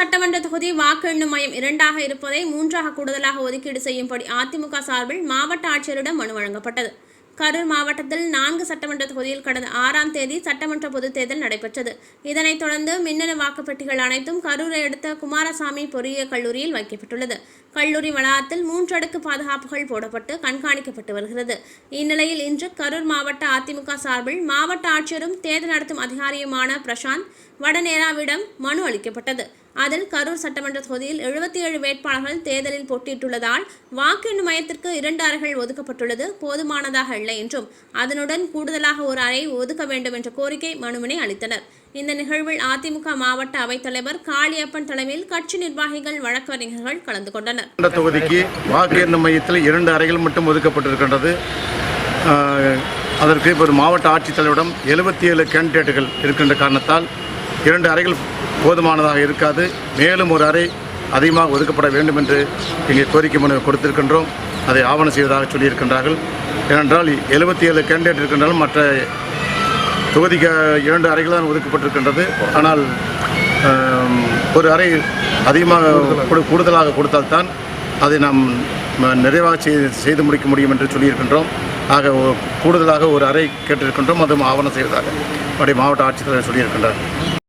சட்டமன்ற தொகுதி வாக்கு எண்ணும் மையம் இரண்டாக இருப்பதை மூன்றாக கூடுதலாக ஒதுக்கீடு செய்யும்படி அதிமுக சார்பில் மாவட்ட ஆட்சியரிடம் மனு வழங்கப்பட்டது. கரூர் மாவட்டத்தில் நான்கு சட்டமன்ற தொகுதியில் கடந்த ஆறாம் தேதி சட்டமன்ற பொதுத் தேர்தல் நடைபெற்றது. இதனைத் தொடர்ந்து மின்னணு வாக்குப்பெட்டிகள் அனைத்தும் கரூரை அடுத்த குமாரசாமி பொறியியல் கல்லூரியில் வைக்கப்பட்டுள்ளது. கல்லூரி வளாகத்தில் மூன்றடுக்கு பாதுகாப்புகள் போடப்பட்டு கண்காணிக்கப்பட்டு வருகிறது. இந்நிலையில் இன்று கரூர் மாவட்ட அதிமுக சார்பில் மாவட்ட ஆட்சியரும் தேர்தல் நடத்தும் அதிகாரியுமான பிரசாந்த் வடநேராவிடம் மனு அளிக்கப்பட்டது. அதில் கரூர் சட்டமன்ற தொகுதியில் எழுபத்தி ஏழு வேட்பாளர்கள் தேர்தலில் போட்டியிட்டுள்ளதால் வாக்கு எண்ணும் மையத்திற்கு இரண்டு அறைகள் ஒதுக்கப்பட்டுள்ளது. போதுமானதாக இல்லை என்றும் அதனுடன் கூடுதலாக ஒரு அறை ஒதுக்க வேண்டும் என்ற கோரிக்கை மனுவினை அளித்தனர். இந்த நிகழ்வில் அதிமுக மாவட்ட அவைத்தலைவர் காளியப்பன் தலைமையில் கட்சி நிர்வாகிகள் வழக்கறிஞர்கள் கலந்து கொண்டனர். இந்த தொகுதிக்கு வாக்கு எண்ணும் மையத்தில் இரண்டு அறைகள் மட்டும் ஒதுக்கப்பட்டிருக்கின்றது. ஆஹ், அதற்கு ஒரு மாவட்ட ஆட்சித்தலைவரிடம் எழுபத்தி ஏழு கேண்டிடேட்டுகள் இருக்கின்ற காரணத்தால் இரண்டு அறைகள் போதுமானதாக இருக்காது. மேலும் ஒரு அறை அதிகமாக ஒதுக்கப்பட வேண்டும் என்று இங்கே கோரிக்கை மனு கொடுத்திருக்கின்றோம். அதை ஆவணம் செய்வதாக சொல்லியிருக்கின்றார்கள். ஏனென்றால் எழுபத்தி ஏழு கேண்டிடேட் இருக்கின்றாலும் மற்ற தொகுதிக்கு இரண்டு அறைகள் தான் ஒதுக்கப்பட்டிருக்கின்றது. ஆனால் ஒரு அறை அதிகமாக கூடுதலாக கொடுத்தால்தான் அதை நாம் நிறைவாக செய்து செய்து முடிக்க முடியும் என்று சொல்லியிருக்கின்றோம். ஆக கூடுதலாக ஒரு அறை கேட்டிருக்கின்றோம். அதுவும் ஆவணம் செய்வதாக அப்படி மாவட்ட ஆட்சித்தலைவர் சொல்லியிருக்கின்றார்.